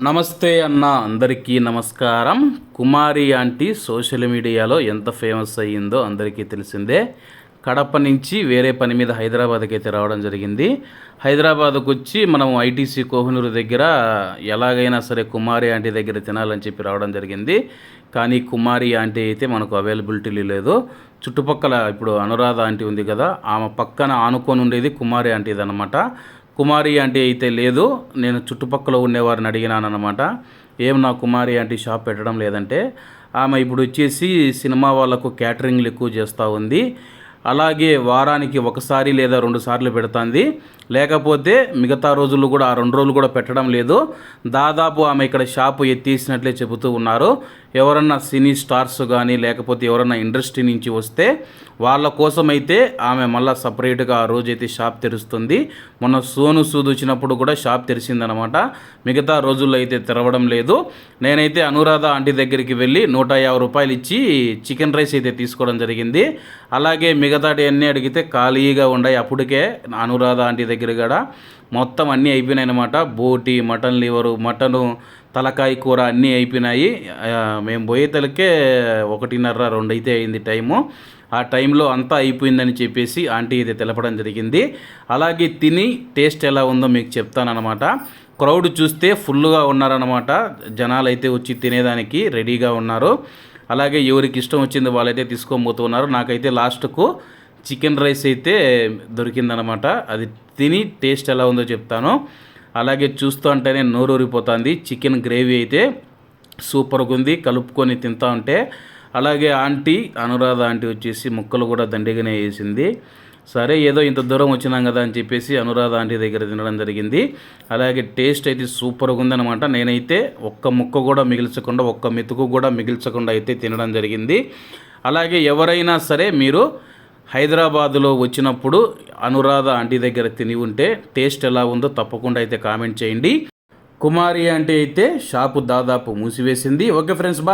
నమస్తే అన్న అందరికీ నమస్కారం. కుమారి ఆంటీ సోషల్ మీడియాలో ఎంత ఫేమస్ అయ్యిందో అందరికీ తెలిసిందే. కడప నుంచి వేరే పని మీద హైదరాబాద్కి అయితే రావడం జరిగింది. హైదరాబాద్కు వచ్చి మనం ఐటీసీ కోహినూరు దగ్గర ఎలాగైనా సరే కుమారి ఆంటీ దగ్గర తినాలని చెప్పి రావడం జరిగింది. కానీ కుమారి ఆంటీ అయితే మనకు అవైలబిలిటీ లేదు. చుట్టుపక్కల ఇప్పుడు అనురాధ ఆంటీ ఉంది కదా ఆమె పక్కన ఆనుకొని ఉండేది కుమారి ఆంటీది అనమాట కుమారి ఆంటీ అయితే లేదు నేను చుట్టుపక్కల ఉండేవారిని అడిగినాను అనమాట ఏం నా కుమారి ఆంటీ షాప్ పెట్టడం లేదంటే ఆమె ఇప్పుడు వచ్చేసి సినిమా వాళ్ళకు క్యాటరింగ్లు ఎక్కువ చేస్తూ ఉంది. అలాగే వారానికి ఒకసారి లేదా రెండు సార్లు పెడుతుంది. లేకపోతే మిగతా రోజులు కూడా ఆ రెండు రోజులు కూడా పెట్టడం లేదు. దాదాపు ఆమె ఇక్కడ షాపు ఎత్తేసినట్లే చెబుతూ ఉన్నారు. ఎవరన్నా సినీ స్టార్స్ కానీ లేకపోతే ఎవరన్నా ఇండస్ట్రీ నుంచి వస్తే వాళ్ళ కోసం అయితే ఆమె మళ్ళీ సపరేట్గా ఆ రోజైతే షాప్ తెరుస్తుంది. మొన్న సోను సూద్ వచ్చినప్పుడు కూడా షాప్ తెరిచిందనమాట. మిగతా రోజుల్లో అయితే తెరవడం లేదు. నేనైతే అనురాధ ఆంటీ దగ్గరికి వెళ్ళి నూట యాభై రూపాయలు ఇచ్చి చికెన్ రైస్ అయితే తీసుకోవడం జరిగింది. అలాగే మిగతా మిగతాటి అన్నీ అడిగితే ఖాళీగా ఉన్నాయి అప్పటికే అనురాధ ఆంటీ దగ్గర కూడా మొత్తం అన్నీ అయిపోయినాయి అనమాట బోటి మటన్ లివరు మటను తలకాయ కూర అన్నీ అయిపోయినాయి. మేము పోయేతలకే ఒకటిన్నర రెండు అయితే అయింది టైము. ఆ టైంలో అంతా అయిపోయిందని చెప్పేసి ఆంటీ అయితే తెలపడం జరిగింది. అలాగే తిని టేస్ట్ ఎలా ఉందో మీకు చెప్తానమాట క్రౌడ్ చూస్తే ఫుల్గా ఉన్నారనమాట జనాలు అయితే వచ్చి తినేదానికి రెడీగా ఉన్నారు. అలాగే ఎవరికి ఇష్టం వచ్చింది వాళ్ళైతే తీసుకోబోతున్నారు నాకైతే లాస్ట్కు చికెన్ రైస్ అయితే దొరికిందనమాట అది తిని టేస్ట్ ఎలా ఉందో చెప్తాను. అలాగే చూస్తూ ఉంటేనే నోరూరిపోతుంది. చికెన్ గ్రేవీ అయితే సూపర్గా ఉంది. కలుపుకొని తింటా ఉంటే అలాగే ఆంటీ అనురాధ ఆంటీ వచ్చేసి ముక్కలు కూడా దండిగానే వేసింది. సరే ఏదో ఇంత దూరం వచ్చినాం కదా అని చెప్పేసి అనురాధ ఆంటీ దగ్గర తినడం జరిగింది. అలాగే టేస్ట్ అయితే సూపర్గా ఉందన్నమాట. నేనైతే ఒక్క ముక్క కూడా మిగిల్చకుండా ఒక్క మెతుకు కూడా మిగిల్చకుండా అయితే తినడం జరిగింది. అలాగే ఎవరైనా సరే మీరు హైదరాబాదులో వచ్చినప్పుడు అనురాధ ఆంటీ దగ్గర తిని ఉంటే టేస్ట్ ఎలా ఉందో తప్పకుండా అయితే కామెంట్ చేయండి. కుమారి ఆంటీ అయితే షాపు దాదాపు మూసివేసింది. ఓకే ఫ్రెండ్స్ బా